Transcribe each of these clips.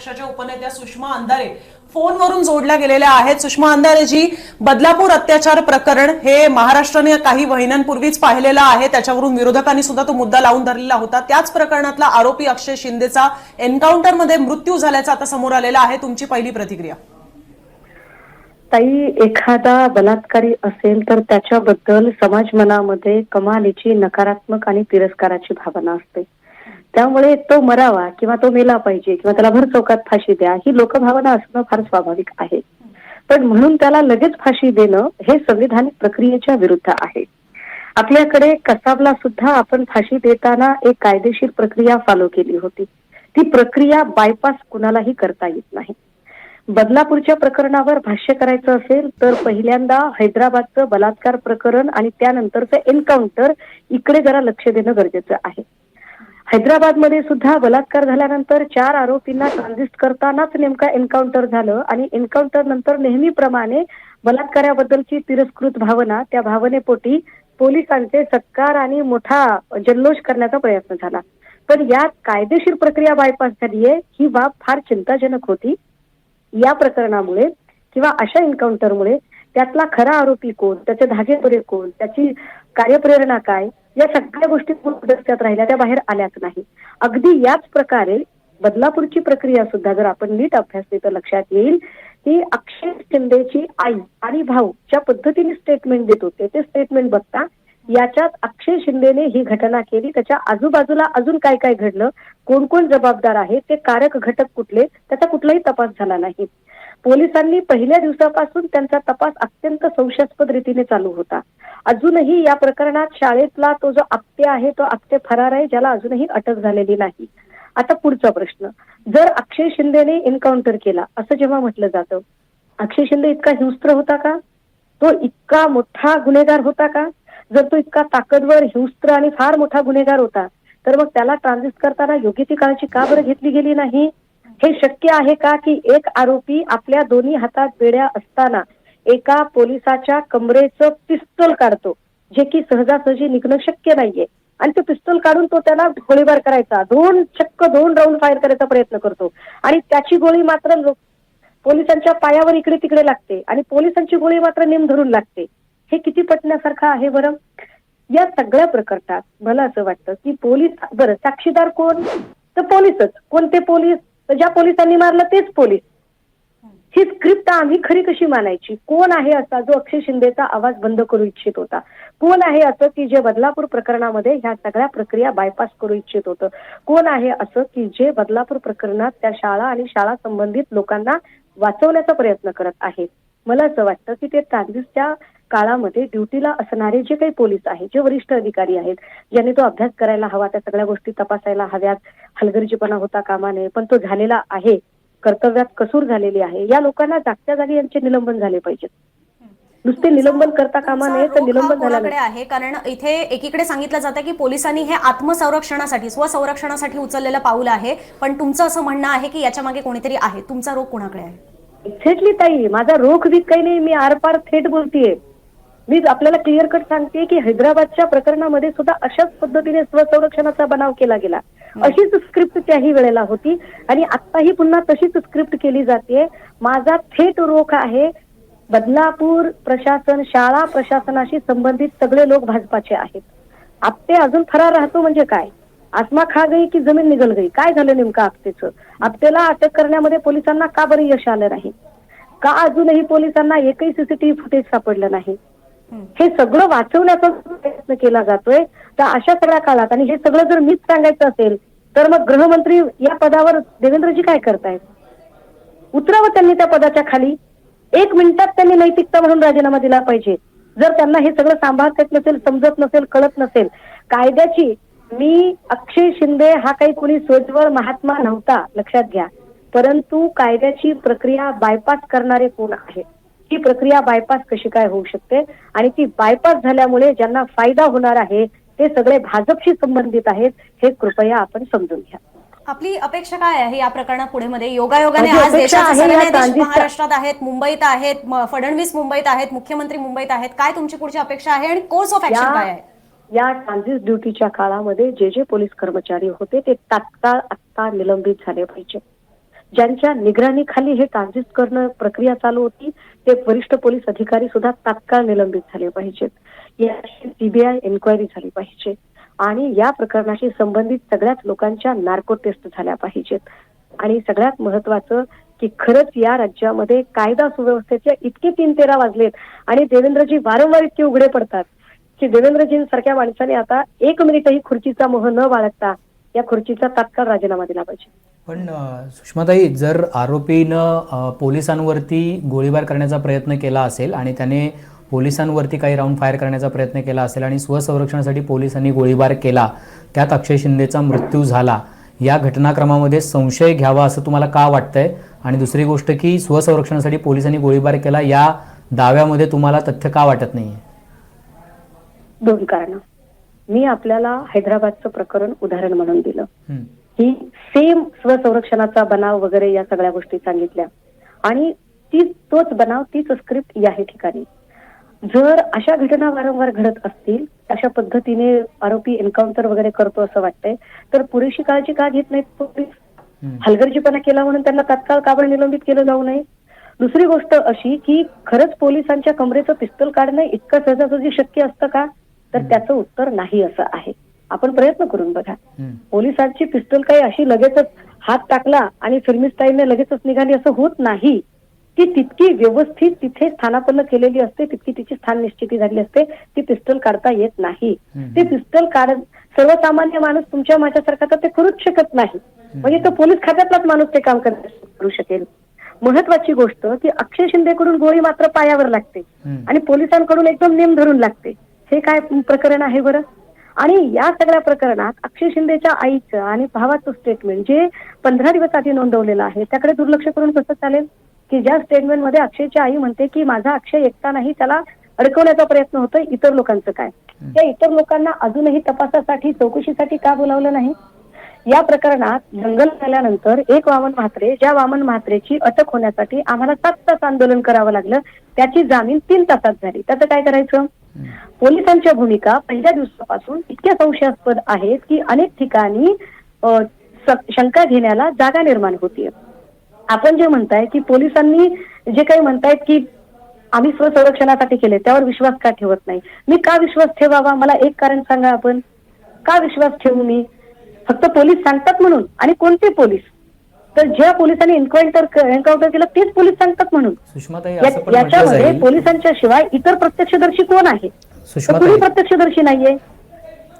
पक्षाच्या उपनेत्या सुषमा अंधारे फोनवरून जोडल्या गेलेल्या आहेत. सुषमा अंधारेजी बदलापूर अत्याचार प्रकरण हे महाराष्ट्राने काही महिन्यांपूर्वीच पाहिलेलं आहे. त्याच्यावरून विरोधकांनी सुद्धा तो मुद्दा लावून धरलेला होता. त्याच प्रकरणातला आरोपी अक्षय शिंदेचा एन्काउंटरमध्ये मृत्यू झाल्याचा आता समोर आलेला आहे. तुमची पहिली प्रतिक्रिया. ताई एखादा बलात्कारी असेल तर त्याच्याबद्दल समाज मनामध्ये कमालीची नकारात्मक आणि तिरस्काराची भावना असते. त्यामुळे तो मरावा किंवा तो मेला पाहिजे किंवा त्याला भर चौकात फाशी द्या ही लोकभावना असणं फार स्वाभाविक आहे. पण म्हणून त्याला लगेच फाशी देणं हे संविधानिक प्रक्रियेच्या विरुद्ध आहे. आपल्याकडे कसाबला सुद्धा आपण फाशी देताना एक कायदेशीर प्रक्रिया फॉलो केली होती. ती प्रक्रिया बायपास कुणालाही करता येत नाही. बदलापूरच्या प्रकरणावर भाष्य करायचं असेल तर पहिल्यांदा हैदराबादचं बलात्कार प्रकरण आणि त्यानंतरचं एन्काउंटर इकडे जरा लक्ष देणं गरजेचं आहे. हैदराबादमध्ये सुद्धा बलात्कार झाल्यानंतर चार आरोपींना ट्रान्झिस्ट करतानाच नेमका एन्काउंटर झालं आणि एन्काउंटर नंतर नेहमीप्रमाणे बलात्काराबद्दलची तिरस्कृत भावना त्या भावनेपोटी पोलिसांचे सत्कार आणि मोठा जल्लोष करण्याचा प्रयत्न झाला. पण यात कायदेशीर प्रक्रिया बायपास झालीये ही बाब फार चिंताजनक होती. या प्रकरणामुळे किंवा अशा एन्काउंटरमुळे त्यातला खरा आरोपी कोण त्याचे धागेपुरे कोण त्याची कार्यप्रेरणा काय या सगळ्या गोष्टी रस्त्यात राहिल्या त्या बाहेर आल्याच नाही. अगदी याच प्रकारे बदलापूरची प्रक्रिया सुद्धा जर आपण नीट अभ्यासली तर लक्षात येईल की अक्षय शिंदेची आई आणि भाऊ ज्या पद्धतीने स्टेटमेंट देत होते ते स्टेटमेंट बघता याच्यात अक्षय शिंदेने ही घटना केली. त्याच्या आजूबाजूला अजून काय काय घडलं कोण कोण जबाबदार आहे ते कारक घटक कुठले त्याचा कुठलाही तपास झाला नाही. पोलिसांनी पहिल्या दिवसापासून त्यांचा तपास अत्यंत संशयास्पद रीतीने चालू होता. अजूनही या प्रकरणात शाळेतला तो जो आपटे आहे तो आपटे फरार आहे ज्याला अजूनही अटक झालेली नाही. आता पुढचा प्रश्न. जर अक्षय शिंदेने एन्काउंटर केला असं जेव्हा म्हटलं जातं अक्षय शिंदे इतका हिंस्त्र होता का? तो इतका मोठा गुन्हेगार होता का? जर तो इतका ताकदवर हिंस्त्र आणि फार मोठा गुन्हेगार होता तर मग त्याला ट्रान्झिस्ट करताना योग्य ती काळजी का बरं घेतली गेली नाही? हे शक्य आहे का की एक आरोपी आपल्या दोन्ही हातात बेड्या असताना एका पोलिसाच्या कमरेचं पिस्तूल काढतो जे की सहजासहजी निघणं शक्य नाहीये. आणि ते पिस्तूल काढून तो त्याला गोळीबार करायचा दोन चक्क दोन राऊंड फायर करायचा प्रयत्न करतो. आणि त्याची गोळी मात्र पोलिसांच्या पायावर इकडे तिकडे लागते आणि पोलिसांची गोळी मात्र नेम धरून लागते. हे किती पटण्यासारखं आहे बरं? या सगळ्या प्रकरणात मला असं वाटतं की पोलीस बरं साक्षीदार कोण? तर पोलीसच. कोणते पोलीस? तर ज्या पोलिसांनी मारलं तेच पोलीस. ही स्क्रिप्ट आम्ही खरी कशी मानायची? कोण आहे असा जो अक्षय शिंदेचा आवाज बंद करू इच्छित होता? कोण आहे असं की जे बदलापूर प्रकरणामध्ये ह्या सगळ्या प्रक्रिया बायपास करू इच्छित होतं? कोण आहे असं की जे बदलापूर प्रकरणात त्या शाळा आणि शाळा संबंधित लोकांना वाचवण्याचा प्रयत्न करत आहे मला असं वाटतं की ते ट्रान्झिस्टच्या काळामध्ये ड्युटीला असणारे जे काही पोलीस आहेत जे वरिष्ठ अधिकारी आहेत ज्यांनी तो अभ्यास करायला हवा त्या सगळ्या गोष्टी तपासायला हव्यात. हलगर्जीपणा होता कामा नये पण तो झालेला आहे. कर्तव्यात कसूर झालेली आहे. या लोकांना जागच्या जागी यांचे निलंबन झाले पाहिजेत नुसते निलंबन करता कामा नये तर निलंबन झाला कोणाकडे आहे? कारण इथे एकीकडे सांगितलं जातं की पोलिसांनी हे आत्मसंरक्षणासाठी स्वसंरक्षणासाठी उचललेलं पाऊल आहे. पण तुमचं असं म्हणणं आहे की याच्या मागे कोणीतरी आहे? तुमचा रोग कोणाकडे आहे? एक्झॅक्टली ताई माझा रोख बीत काही नाही मी आरपार थेट बोलतीये. मी आपल्याला क्लिअर कट सांगते की हैदराबादच्या प्रकरणामध्ये सुद्धा अशाच पद्धतीने स्वसंरक्षणाचा बनाव केला गेला. अशीच स्क्रिप्ट त्याही वेळेला होती आणि आत्ताही पुन्हा तशीच स्क्रिप्ट केली जाते. माझा थेट रोख आहे बदलापूर प्रशासन शाळा प्रशासनाशी संबंधित सगळे लोक भाजपाचे आहेत. आपटे अजून फरार राहतो म्हणजे काय? आत्मा खा गई की जमीन निघल गई? काय झालं नेमकं आपटेचं? आपटेला अटक करण्यामध्ये पोलिसांना का बरं यश आलं नाही? का अजूनही पोलिसांना एकही सीसीटीव्ही फुटेज सापडलं नाही? हे सगळं वाचवण्याचा प्रयत्न केला जातोय. तर अशा सगळ्या काळात आणि हे सगळं जर मीच सांगायचं असेल तर मग गृहमंत्री या पदावर देवेंद्रजी काय करतायत? उतरावं त्यांनी त्या पदाच्या खाली. एक मिनिटात त्यांनी नैतिकता म्हणून राजीनामा दिला पाहिजे. जर त्यांना हे सगळं सांभाळता येत नसेल समजत नसेल कळत नसेल कायद्याची मी अक्षय शिंदे हा काही कुणी स्वजवळ महात्मा नव्हता लक्षात घ्या. परंतु कायद्याची प्रक्रिया बायपास करणारे कोण आहेत? ही प्रक्रिया बायपास कशी काय होऊ शकते? आणि ती बायपास झाल्यामुळे ज्यांना फायदा होणार आहे ते सगळे भाजपशी संबंधित आहेत हे कृपया आपण समजून घ्या. आपली अपेक्षा काय आहे या प्रकरणा पुढे मध्ये योगायोगाने आज देशाचे सरन्यायाधीश महाराष्ट्रात आहेत मुंबईत आहेत फडणवीस मुंबईत आहेत मुख्यमंत्री मुंबईत आहेत. काय तुमची पुढची अपेक्षा आहे आणि कोर्स ऑफ ऍक्शन काय आहे? या ट्रान्झिट ड्युटीच्या काळामध्ये जे जे पोलीस कर्मचारी होते ते तात्काळ आत्ता निलंबित झाले पाहिजे. ज्यांच्या निगराणीखाली हे ट्रान्झिट करणं प्रक्रिया चालू होती ते वरिष्ठ पोलीस अधिकारी सुद्धा तात्काळ निलंबित झाले पाहिजेत. याची सीबीआय एन्क्वायरी झाली पाहिजे. आणि या प्रकरणाशी संबंधित सगळ्याच लोकांच्या नार्को टेस्ट झाल्या पाहिजेत. आणि सगळ्यात महत्वाचं की खरंच या राज्यामध्ये कायदा सुव्यवस्थेचे इतके तीन तेरा वाजलेत आणि देवेंद्रजी वारंवार इतके उघडे पडतात की देवेंद्रजींसारख्या माणसाने आता एक मिनिटही खुर्चीचा मोह न बाळगता या खुर्चीचा तात्काळ राजीनामा दिला पाहिजे. पण सुषमाताई जर आरोपीनं पोलिसांवरती गोळीबार करण्याचा प्रयत्न केला असेल आणि त्याने पोलिसांवरती काही राऊंड फायर करण्याचा प्रयत्न केला असेल आणि स्वसंरक्षणासाठी पोलिसांनी गोळीबार केला त्यात अक्षय शिंदेचा मृत्यू झाला या घटनाक्रमामध्ये संशय घ्यावा असं तुम्हाला का वाटतंय? आणि दुसरी गोष्ट की स्वसंरक्षणासाठी पोलिसांनी गोळीबार केला या दाव्यामध्ये तुम्हाला तथ्य का वाटत नाहीये? दोन कारण. मी आपल्याला हैदराबादचं प्रकरण उदाहरण म्हणून दिलं. ही सेम स्वसंरक्षणाचा बनाव वगैरे या सगळ्या गोष्टी सांगितल्या. आणि ती तोच बनाव तीच स्क्रिप्ट या ठिकाणी. जर अशा घटना वारंवार घडत असतील अशा पद्धतीने आरोपी एन्काउंटर वगैरे करतो असं वाटतंय तर पुरेशी काळजी का घेत नाहीत पोलीस. हलगर्जीपणा केला म्हणून त्यांना तात्काळ काबड निलंबित केलं जाऊ नये. दुसरी गोष्ट अशी की खरंच पोलिसांच्या कमरेचं पिस्तूल काढणं इतकं सहजासहजी शक्य असतं का? तर त्याचं उत्तर नाही असं आहे. आपण प्रयत्न करून बघा. पोलिसांची पिस्तूल काही अशी लगेचच हात टाकला आणि फिल्मी स्टाईलने लगेचच निघाली असं होत नाही. ती तितकी व्यवस्थित तिथे स्थानापन्न केलेली असते तितकी तिची स्थान निश्चिती झाली असते ती पिस्तूल काढता येत नाही. ते पिस्तूल काढ सर्वसामान्य माणूस तुमच्या माझ्यासारखा तर ते करूच शकत नाही. म्हणजे तो पोलीस खात्यातलाच माणूस ते काम कर- शकेल. महत्वाची गोष्ट की अक्षय शिंदेकडून गोळी मात्र पायावर लागते. आणि पोलिसांकडून एकदम नेम धरून लागते. हे काय प्रकरण आहे बरं? आणि या सगळ्या प्रकरणात अक्षय शिंदेच्या आईचं आणि भावाचं स्टेटमेंट जे पंधरा दिवस आधी नोंदवलेलं आहे त्याकडे दुर्लक्ष करून कसं चालेल? की ज्या स्टेटमेंटमध्ये अक्षयची आई म्हणते की माझा अक्षय एकटा नाही त्याला अडकवण्याचा प्रयत्न होतोय इतर लोकांचं काय? त्या इतर लोकांना अजूनही तपासासाठी चौकशीसाठी का बोलावलं नाही? या प्रकरणात दंगल झाल्यानंतर एक वामन म्हात्रे ज्या वामन म्हात्रेची अटक होण्यासाठी आम्हाला सात तास आंदोलन करावं लागलं त्याची जामीन तीन तासात झाली. त्याचं काय करायचं? पोलिसांच्या भूमिका पहिल्या दिवसापासून इतक्या संशयास्पद आहेत की अनेक ठिकाणी शंका घेण्याला जागा निर्माण होतीये. आपण जे म्हणताय की पोलिसांनी जे काही म्हणतायत की आम्ही स्वसंरक्षणासाठी केले त्यावर विश्वास का ठेवत नाही? मी का विश्वास ठेवावा? मला एक कारण सांगा आपण. का विश्वास ठेवू मी? फक्त पोलीस सांगतात म्हणून आणि कोणते पोलीस? तर ज्या पोलिसांनी एन्काउंटर एन्काउंटर केलं तेच पोलीस सांगतात म्हणून. सुषमाताई या- असं पण म्हटलं याच्यामध्ये जाईल. पोलिसांच्या शिवाय इतर प्रत्यक्षदर्शी कोण आहे? तर सुषमाताई. कुणी प्रत्यक्षदर्शी नाहीये?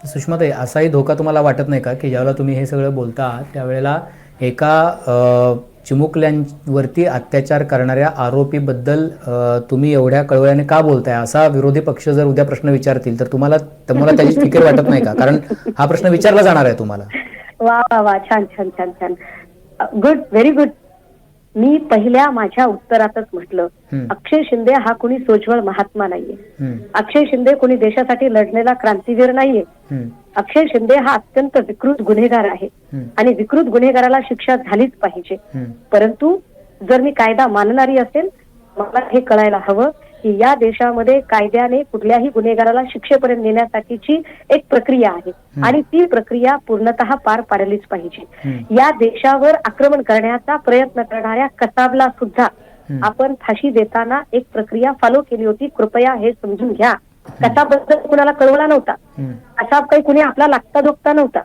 सुषमाताई असाही धोका तुम्हाला वाटत नाही का की ज्यावेळेला तुम्ही हे सगळं बोलता त्यावेळेला एका अ, चिमुकल्यांवरती अत्याचार करणाऱ्या आरोपीबद्दल अ, तुम्ही एवढ्या कळवळ्याने का बोलताय? असा विरोधी पक्ष जर उद्या प्रश्न विचारतील तर तुम्हाला तुम्हाला त्याची फिकीर वाटत नाही का? कारण हा प्रश्न विचारला जाणार आहे तुम्हाला. वा वा वा. छान छान छान छान. गुड व्हेरी गुड मी पहिल्या माझ्या उत्तरातच म्हटलं. अक्षय शिंदे हा कुणी सोज्वळ महात्मा नाहीये. अक्षय शिंदे कोणी देशासाठी लढलेला क्रांतीवीर नाहीये. अक्षय शिंदे हा अत्यंत विकृत गुन्हेगार आहे. आणि विकृत गुन्हेगाराला शिक्षा झालीच पाहिजे. परंतु जर मी कायदा मानणारी असेल मला हे कळायला हवं की या देशामध्ये कायद्याने कुठल्याही गुन्हेगाराला शिक्षेपर्यंत नेण्यासाठीची एक प्रक्रिया आहे. आणि ती प्रक्रिया पूर्णतः पार पाडलीच पाहिजे. या देशावर आक्रमण करण्याचा प्रयत्न करणाऱ्या कसाबला सुद्धा. आपण फाशी देताना एक प्रक्रिया फॉलो केली होती. कृपया हे समजून घ्या. कसाबद्दल कुणाला कळवला नव्हता. कसाब काही कुणी आपला लागता धोकता नव्हता.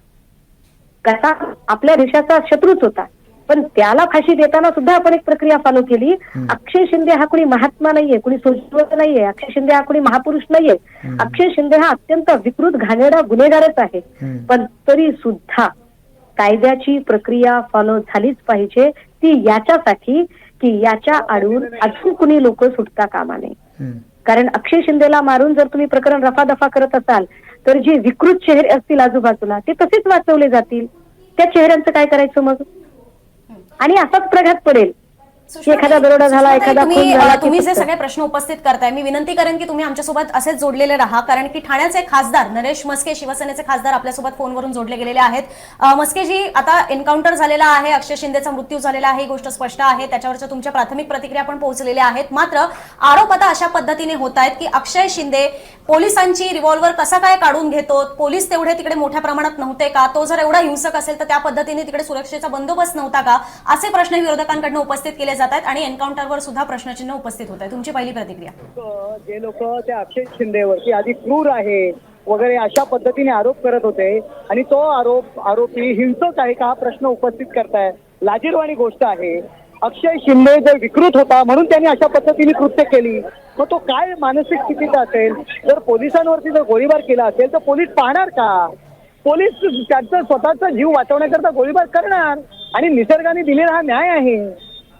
कसा आपल्या देशाचा शत्रूच होता. पण त्याला फाशी देताना सुद्धा आपण एक प्रक्रिया फॉलो केली. अक्षय शिंदे हा कुणी महात्मा नाहीये कुणी सोजवत नाहीये अक्षय शिंदे हा कुणी महापुरुष नाहीये. अक्षय शिंदे हा अत्यंत विकृत घाणेरडा गुन्हेगारच आहे. पण तरी सुद्धा कायद्याची प्रक्रिया फॉलो झालीच पाहिजे. ती याच्यासाठी की याच्या आडून अजून कुणी लोक सुटता कामा नये. कारण अक्षय शिंदेला मारून जर तुम्ही प्रकरण रफादफा करत असाल तर जे विकृत चेहरे असतील आजूबाजूला ते तसेच वाचवले जातील. त्या चेहऱ्यांचं काय करायचं मग? आणि असाच प्रघात पडेल. एखादा दरोडा झाला एखादा तुम्ही खून झाला अ, की तुम्ही जे सगळे प्रश्न उपस्थित करताय मी विनंती करेन की तुम्ही आमच्यासोबत असेच जोडलेले राहा कारण की ठाण्याचे खासदार नरेश मस्के शिवसेनेचे खासदार आपल्यासोबत फोनवरून जोडले गेलेले आहेत. मस्केजी आता एन्काउंटर झालेला आहे अक्षय शिंदेचा मृत्यू झालेला आहे ही गोष्ट स्पष्ट आहे त्याच्यावरच्या तुमच्या प्राथमिक प्रतिक्रिया पण पोहोचलेल्या आहेत. मात्र आरोप आता अशा पद्धतीने होत आहेत की अक्षय शिंदे पोलिसांची रिव्हॉल्वर कसा काय काढून घेतो? पोलीस तेवढे तिकडे मोठ्या प्रमाणात नव्हते का? तो जर एवढा हिंसक असेल तर त्या पद्धतीने तिकडे सुरक्षेचा बंदोबस्त नव्हता का? असे प्रश्न विरोधकांकडून उपस्थित केले जात आहेत आणि एन्काउंटरवर सुद्धा प्रश्नचिन्ह उपस्थित होत आहे तुमची पहिली प्रतिक्रिया. जे लोक त्या अक्षय शिंदेवरती आधी क्रूर आहे वगैरे अशा पद्धतीने आरोप करत होते. आणि तो आरोप आरोपी हिंसक आहे का हा प्रश्न उपस्थित करताय लाजीरवाणी गोष्ट आहे. अक्षय शिंदे जर विकृत होता म्हणून त्यांनी अशा पद्धतीने कृत्य केली मग तो काय मानसिक स्थितीचा असेल? जर पोलिसांवरती जर गोळीबार केला असेल तर पोलीस पाहणार का? पोलीस त्यांचा स्वतःचा जीव वाचवण्याकरता गोळीबार करणार आणि निसर्गाने दिलेला हा न्याय आहे.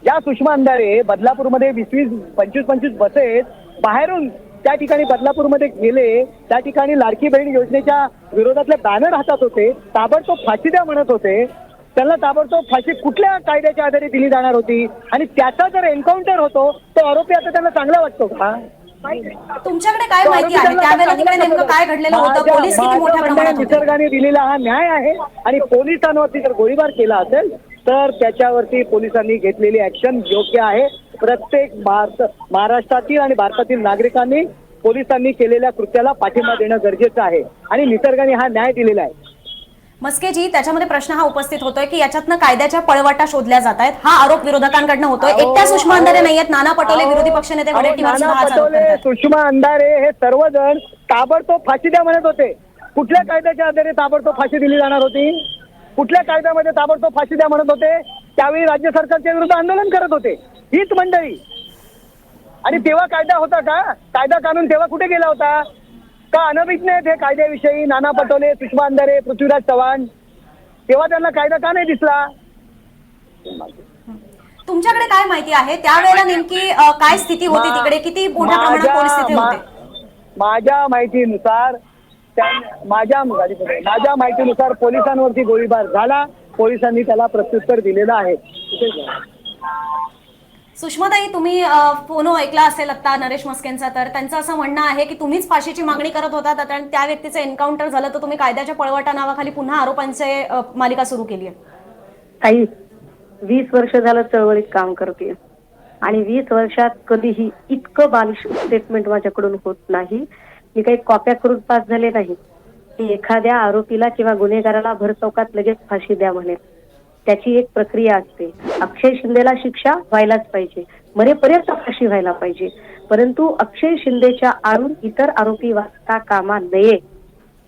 ज्या सुषमा अंधारे बदलापूरमध्ये वीस वीस पंचवीस पंचवीस बसेस बाहेरून त्या ठिकाणी बदलापूरमध्ये गेले. त्या ठिकाणी लाडकी बहीण योजनेच्या विरोधातले बॅनर हातात होते. ताबडतोब फाशी द्या म्हणत होते. त्यांना ताबडतोब फाशी कुठल्या कायद्याच्या आधारे दिली जाणार होती? आणि त्याचा जर एन्काउंटर होतो तो आरोपी आता त्यांना चांगला वाटतो का? तुमच्याकडे काय माहिती आहे? त्यावेळेला तिकडे नेमकं. काय घडलेलं होतं? पोलीस किती मोठ्या प्रमाणात निसर्गाने दिलेला हा न्याय आहे. आणि पोलिसांवरती जर गोळीबार केला असेल तर त्याच्यावरती पोलिसांनी घेतलेली ऍक्शन योग्य आहे. प्रत्येक भारत महाराष्ट्रातील आणि भारतातील नागरिकांनी पोलिसांनी केलेल्या कृत्याला पाठिंबा देणं गरजेचं आहे. आणि निसर्गाने हा न्याय दिलेला आहे. मस्केजी त्याच्यामध्ये प्रश्न हा उपस्थित होतोय की याच्यातनं कायद्याच्या पळवाटा शोधल्या जात आहेत. हा आरोप विरोधकांकडनं होतोय. एकट्या सुषमा अंधारे नाहीयेत. नाना पटोले विरोधी पक्षनेते वडेट्टीवार सुषमा अंधारे हे सर्वजण ताबडतोब फाशी द्या म्हणत होते. कुठल्या कायद्याच्या आधारे ताबडतोब फाशी दिली जाणार होती? कुठल्या कायद्यामध्ये ताबडतोब फाशी द्या म्हणत होते? त्यावेळी राज्य सरकारच्या विरुद्ध आंदोलन करत होते. हीच मंडळी. आणि तेव्हा कायदा होता का? कायदा कानून तेव्हा कुठे गेला होता? का अनभिज्ञ आहेत हे कायद्याविषयी? नाना पटोले सुषमा अंधारे पृथ्वीराज चव्हाण. तेव्हा त्यांना कायदा का नाही दिसला? तुमच्याकडे काय माहिती आहे? त्यावेळेला नेमकी काय स्थिती होती तिकडे? किती मोठ्या प्रमाणात माझ्या- पोलीस तिथे मा- होते माझ्या माहितीनुसार माझ्या माझ्या माहितीनुसार पोलिसांवरती गोळीबार झाला. पोलिसांनी त्याला प्रत्युत्तर दिलेलं आहे. सुषमाताई तुम्ही फोन ऐकला असेल आता नरेश मस्केंचा तर त्यांचं असं म्हणणं आहे की तुम्हीच फाशीची मागणी करत होता आणि त्या व्यक्तीचं एन्काउंटर झालं तर तुम्ही कायद्याच्या पळवटा नावाखाली पुन्हा आरोपांचे मालिका सुरू केली आहे काही वीस वर्ष झालं चळवळीत काम करते आणि वीस वर्षात कधीही इतकं बालिश स्टेटमेंट माझ्याकडून होत नाही. मी काही कॉप्या करून पास झाले नाही. एखाद्या आरोपीला किंवा गुन्हेगाराला भर चौकात लगेच फाशी द्या म्हणेल त्याची एक प्रक्रिया असते. अक्षय शिंदेला शिक्षा व्हायलाच पाहिजे. मरेपर्यंत फाशी व्हायला पाहिजे. परंतु अक्षय शिंदेच्या आरून इतर आरोपी वाचता कामा नये.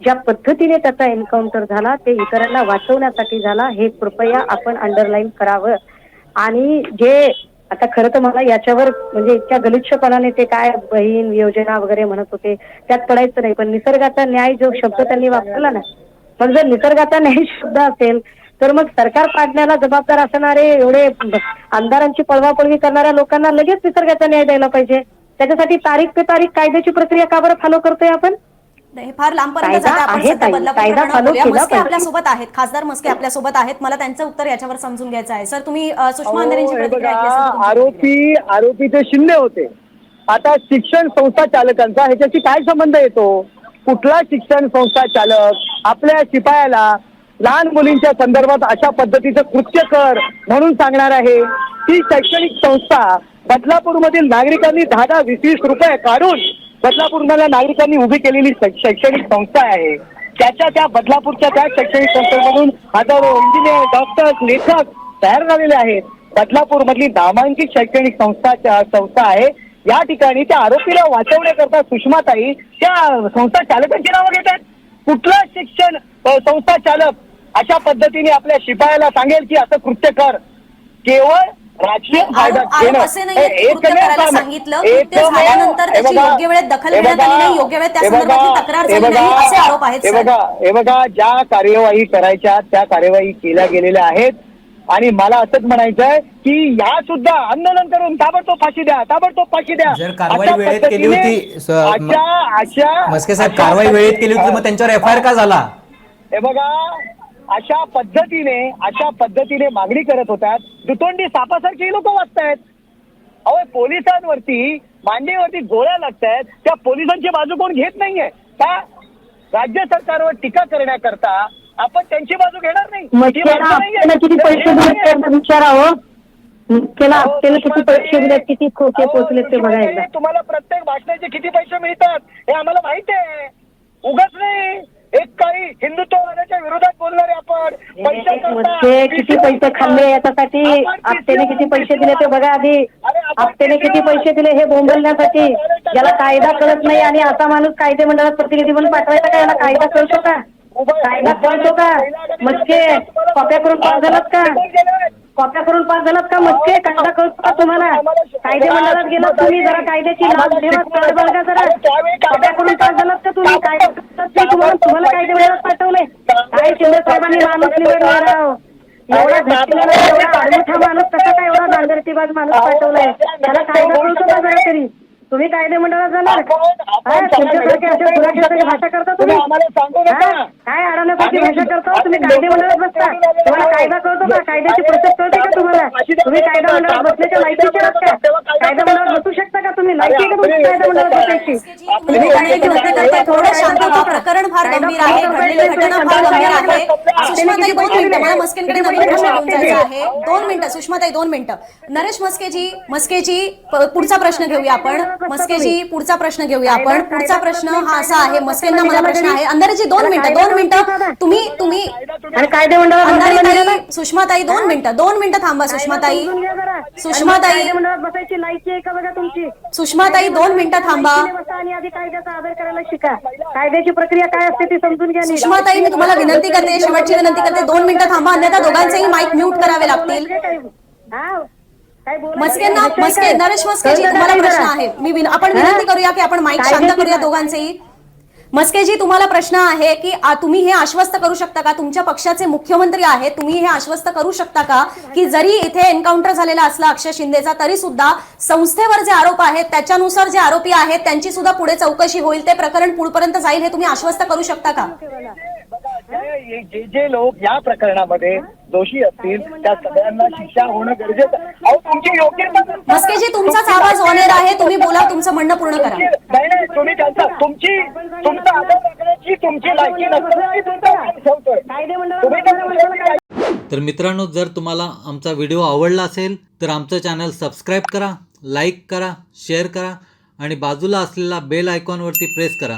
ज्या पद्धतीने त्याचा एन्काउंटर झाला ते इतरांना वाचवण्यासाठी झाला हे कृपया आपण अंडरलाईन करावं. आणि जे आता खरं तर मला याच्यावर म्हणजे इतक्या गलिच्छपणाने ते काय बहीण योजना वगैरे म्हणत होते त्यात पडायचं नाही. पण निसर्गाचा न्याय जो शब्द त्यांनी वापरला ना मग जर निसर्गाचा न्याय शब्द असेल तर मग सरकार पाडण्याला जबाबदार असणारे एवढे आमदारांची पळवापळवी करणाऱ्या लोकांना लगेच निसर्गाचा न्याय द्यायला पाहिजे. त्याच्यासाठी तारीख पे तारीख कायद्याची प्रक्रिया का बरं फॉलो करतोय आपण? हे फार लांबपर्यंत कायदा जाते आपण आहे सध्या ताई, बदलापूर कायदा प्रकरणावर follow बोलूया. केला मस्के पाहिजे. आपल्यासोबत आहेत खासदार मस्के आपल्यासोबत आहेत. मला त्यांचं उत्तर याच्यावर समजून घ्यायचं आहे. सर तुम्ही सुषमा आरोपी आरोपी ते शिंदे होते आता शिक्षण संस्था चालकांचा ह्याच्याशी काय संबंध येतो? कुठला शिक्षण संस्था चालक आपल्या शिपायाला लहान मुलींच्या संदर्भात अशा पद्धतीचं कृत्य कर म्हणून सांगणार आहे. ती शैक्षणिक संस्था बदलापूरमधील नागरिकांनी दहा दहा वीस वीस रुपये काढून बदलापूरमधल्या नागरिकांनी उभी केलेली शैक्षणिक संस्था आहे. त्याच्या त्या बदलापूरच्या त्या शैक्षणिक संस्थेमधून हजारो इंजिनियर डॉक्टर्स लेखक तयार झालेले आहेत. बदलापूर मधली नामांकित शैक्षणिक संस्था संस्था आहे. या ठिकाणी त्या आरोपीला वाचवण्याकरता सुषमाताई त्या संस्था चालकांची नावं घेतात. कुठला शिक्षण संस्था चालक अशा पद्धतीने आपल्या शिपायाला सांगेल की असं कृत्य कर. केवळ राजकीय फायदा हे सांगितलं, झाल्यानंतर त्याची योग्य वेळेत दखल घेण्यात आली बघा, नाही, योग्य वेळेत त्या हे बघा, तक्रार हे झाली नाही, बघा, असे आरोप आहेत, हे सर. बघा हे बघा ज्या कार्यवाही करायच्या त्या कार्यवाही केल्या गेलेल्या आहेत. आणि मला असंच म्हणायचं आहे की या सुद्धा आंदोलन करून ताबडतोब फाशी द्या ताबडतोब फाशी द्या. जर कारवाई वेळेत केली होती, अशा अशा मस्के साहेब कारवाई वेळेत केली होती मग त्यांच्यावर एफ आय आर का झाला? हे बघा अशा पद्धतीने अशा पद्धतीने मागणी करत होतात. दुतोंडी सापासारखी लोक वाचतायत. अहो पोलिसांवरती मांडीवरती गोळ्या लागतायत. त्या पोलिसांची बाजू कोण घेत नाहीये. का? राज्य सरकारवर टीका करण्याकरता आपण त्यांची बाजू घेणार नाही. किती पैसे विचारावं किती किती खोके ते तुम्हाला प्रत्येक भाषणाचे किती पैसे मिळतात हे आम्हाला माहिती आहे. उगाच नाही. एक काही हिंदुत्ववादाच्या विरोधात बोलणारे आपण मध्ये किती पैसे खाल्ले याच्यासाठी आपटेने किती पैसे दिले ते बघा आधी. आपटेने किती पैसे दिले हे बोंबलण्यासाठी? याला कायदा कळत नाही आणि असा माणूस कायदे मंडळात प्रतिनिधी म्हणून पाठवायचा का याला कायदा कळतो का? कायदा कळतो का? मस्के कॉप्या करून पास झालात का? कॉप्या करून पास झालात का? मस्के कायदा कळतो का तुम्हाला? कायदे मंडळात गेलात तुम्ही जरा कायद्याची लाभ ठेवा कळ बघा जरा. कॉप्या करून पास झालात का तुम्ही? नाही तुम्हाला तुम्हाला कायदे मंडळात पाठवले. काय शिंदे साहेबांनी माणूस निवडला राव एवढा माणूस कसा काय एवढा नांगरटीबाज माणूस पाठवलाय? त्याला कायदा कळतो का जरा तरी? तुम्ही कायदे मंडळात जाणार? काय तुमच्यासारखे भाषा करता तुम्ही. हा? काय अडवण्यासाठी भाषा करता? तुम्ही कायदे मंडळात बसता. तुम्हाला कायदा कळतो का? कायद्याची प्रोसेस कळते का तुम्हाला? तुम्ही कायदा मंडळात बसण्याच्या लायकीचे आहात का कायदा मंडळात बसू शकता का तुम्ही? लायकी आहे का तुमची कायदा मंडळात बसायची? थोडं शांत व्हा प्रकरण फार गंभीर आहे घडलेली घटना फार गंभीर आहे. सुषमाताई दोन मिनिटं मला मस्केंकडे नवीन प्रश्न घेऊन जायचा आहे. दोन मिनिटं सुषमाताई दोन मिनिटं. नरेश मस्केजी पुढचा प्रश्न घेऊया आपण. मस्केजी पुढचा प्रश्न घेऊया आपण. पुढचा प्रश्न हा असा आहे मस्केंना मला प्रश्न आहे. अंधारेजी दोन मिनिटं दोन मिनिटं. तुम्ही? तुम्ही? अंधारेताई सुषमाताई दोन मिनिटं दोन मिनिटं थांबा सुषमाताई. सुषमाताई सुषमाताई दोन मिनिटं थांबा आधी कायद्याचा आदर करायला शिका कायद्याची प्रक्रिया काय असते ती समजून घ्या. सुषमाताई मी तुम्हाला विनंती करते शेवटची विनंती करते दोन मिनिटं थांबा अन्यथा दोघांचेही माईक म्यूट करावे लागतील हा? मस्केंना मस्के? नरेश मस्केजी कळतं तुम्हाला प्रश्न? आहे मी आपण विनंती करूया की आपण माईक शांत करूया दोघांचेही मस्केजी तुम्हाला प्रश्न आहे की तुम्ही हे आश्वस्त करू शकता का? तुमच्या पक्षाचे मुख्यमंत्री आहेत तुम्ही हे आश्वस्त करू शकता का? की जरी इथे एन्काउंटर झालेला असला अक्षय शिंदेचा तरी सुद्धा संस्थेवर जे आरोप आहेत त्याच्यानुसार जे आरोपी आहेत त्यांची सुद्धा पुढे चौकशी होईल ते प्रकरण पुढपर्यंत जाईल हे तुम्ही आश्वस्त करू शकता का? जे जे- जे लोक या प्रकरणामध्ये दोषी असतील त्या सगळ्यांना शिक्षा होणं गरजेचं आहे. अहो तुमची तुमचाच आवाज ऑनेर आहे. तुम्ही बोला तुमचं म्हणणं पूर्ण करा. नाही नाही तुम्ही त्यांचा तुमची तुमचा आदर राखण्याची तुमची लायकी नसताना तुमचा ठेवतोय. तर मित्रांनो जर तुम्हाला आमचा व्हिडिओ आवडला असेल तर आमचं चॅनल सबस्क्राईब करा लाईक करा शेअर करा आणि बाजूला असलेला बेल आयकॉनवरती प्रेस करा.